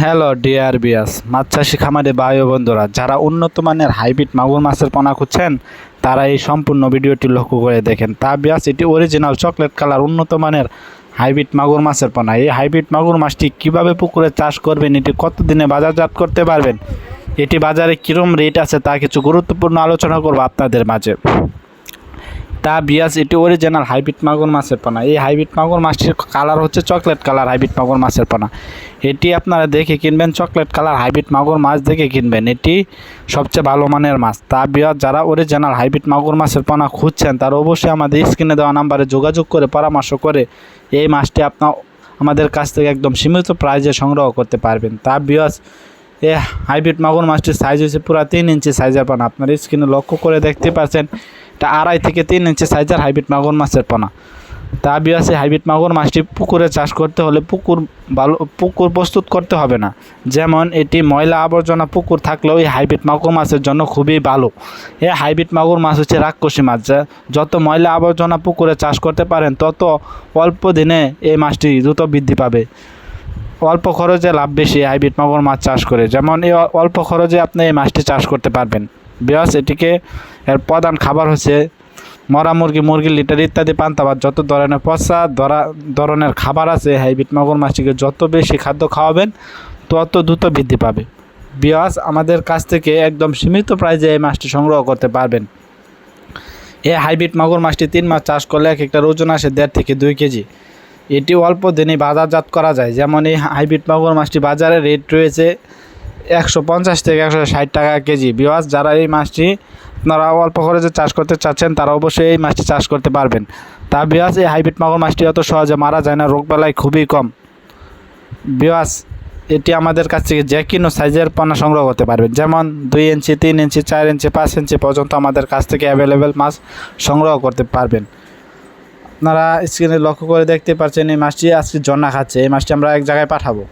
Hello dear বিয়াস মাছ চাষি খামারে বায়ু বন্ধুরা, যারা উন্নত মানের হাইব্রিড মাগুর মাছের পোনা খুঁজছেন, তারা এই সম্পূর্ণ ভিডিওটি লক্ষ্য করে দেখেন। তা বিয়াস এটি অরিজিনাল চকলেট কালার উন্নত মানের হাইব্রিড মাগুর মাছের পোনা। এই হাইব্রিড মাগুর মাছটি কীভাবে পুকুরে চাষ করবেন, এটি কতদিনে বাজারজাত করতে পারবেন, এটি বাজারে কীরকম রেট আছে তা কিছু গুরুত্বপূর্ণ আলোচনা করব আপনাদের মাঝে। তা বিয়াস, এটি অরিজিনাল হাইব্রিড মাগুর মাছের পোনা। এই হাইব্রিড মাগুর মাছটির কালার হচ্ছে চকলেট কালার হাইব্রিড মাগুর মাছের পোনা। এটি আপনারা দেখে কিনবেন চকলেট কালার হাইব্রিড মাগুর মাছ দেখে কিনবেন। এটি সবচেয়ে ভালো মানের মাছ। তা বিয়াস, যারা অরিজিনাল হাইব্রিড মাগুর মাছের পোনা খুঁজছেন, তারা অবশ্যই আমাদের স্ক্রিনে দেওয়া নাম্বারে যোগাযোগ করে, পরামর্শ করে এই মাছটি আপনার, আমাদের কাছ থেকে একদম সীমিত প্রাইজে সংগ্রহ করতে পারবেন। তা বিয়াস, এ হাইব্রিড মাগুর মাছটির সাইজ হয়েছে পুরো তিন ইঞ্চি সাইজের পোনা। আপনার স্ক্রিনে লক্ষ্য করে দেখতে পাচ্ছেন এটা আড়াই থেকে তিন ইঞ্চি সাইজের হাইব্রিড মাগুর মাছের পোনা। তা বিয়াসে হাইব্রিড মাগুর মাছটি পুকুরে চাষ করতে হলে পুকুর ভালো, পুকুর প্রস্তুত করতে হবে না। যেমন এটি ময়লা আবর্জনা পুকুর থাকলেও এই হাইব্রিড মাগুর মাছের জন্য খুবই ভালো। এই হাইব্রিড মাগুর মাছ হচ্ছে রাক্ষসী মাছ, যা যত ময়লা আবর্জনা পুকুরে চাষ করতে পারেন, তত অল্প দিনে এই মাছটি দ্রুত বৃদ্ধি পাবে। অল্প খরচে লাভ বেশি হাইব্রিড মাগুর মাছ চাষ করে। যেমন এই অল্প খরচে আপনি এই মাছটি চাষ করতে পারবেন। বিয়াস, এটিকে এর প্রধান খাবার হচ্ছে মরা মুরগি মুরগি লিটার ইত্যাদি পান্তাবাদ যত ধরনের পচা ধরা ধরনের খাবার আছে, হাইব্রিড মাগুর মাছটিকে যত বেশি খাদ্য খাওয়াবেন, তত দ্রুত বৃদ্ধি পাবে। বিয়াস, আমাদের কাছ থেকে একদম সীমিত প্রাইজে এই মাছটি সংগ্রহ করতে পারবেন। এই হাইব্রিড মাগুর মাছটি তিন মাস চাষ করলে এক একটা ওজন আসে দেড় থেকে দুই কেজি। এটি অল্প দিনে বাজারজাত করা যায়। যেমন এই হাইব্রিড মাগুর মাছটি বাজারে রেট রয়েছে একশো পঞ্চাশ থেকে একশো ষাট টাকা কেজি। বিওয়াস যারা এই মাছটি আপনারা অল্প খরচে চাষ করতে চাচ্ছেন, তারা অবশ্যই এই মাছটি চাষ করতে পারবেন। তা বিওয়াস এই হাইব্রিড মাগুর মাছটি অত সহজে মারা যায় না রোগবালাই খুবই কম। বিওয়াস এটি আমাদের কাছ থেকে যে কোনো সাইজের পণ্য সংগ্রহ করতে পারবেন। যেমন দুই ইঞ্চি, তিন ইঞ্চি, চার ইঞ্চি, পাঁচ ইঞ্চি পর্যন্ত আমাদের কাছ থেকে অ্যাভেলেবেল মাছ সংগ্রহ করতে পারবেন। আপনারা স্ক্রিনে লক্ষ্য করে দেখতে পাচ্ছেন এই মাছটি আজকে জন্না খাচ্ছে। এই মাছটি আমরা এক জায়গায় পাঠাবো।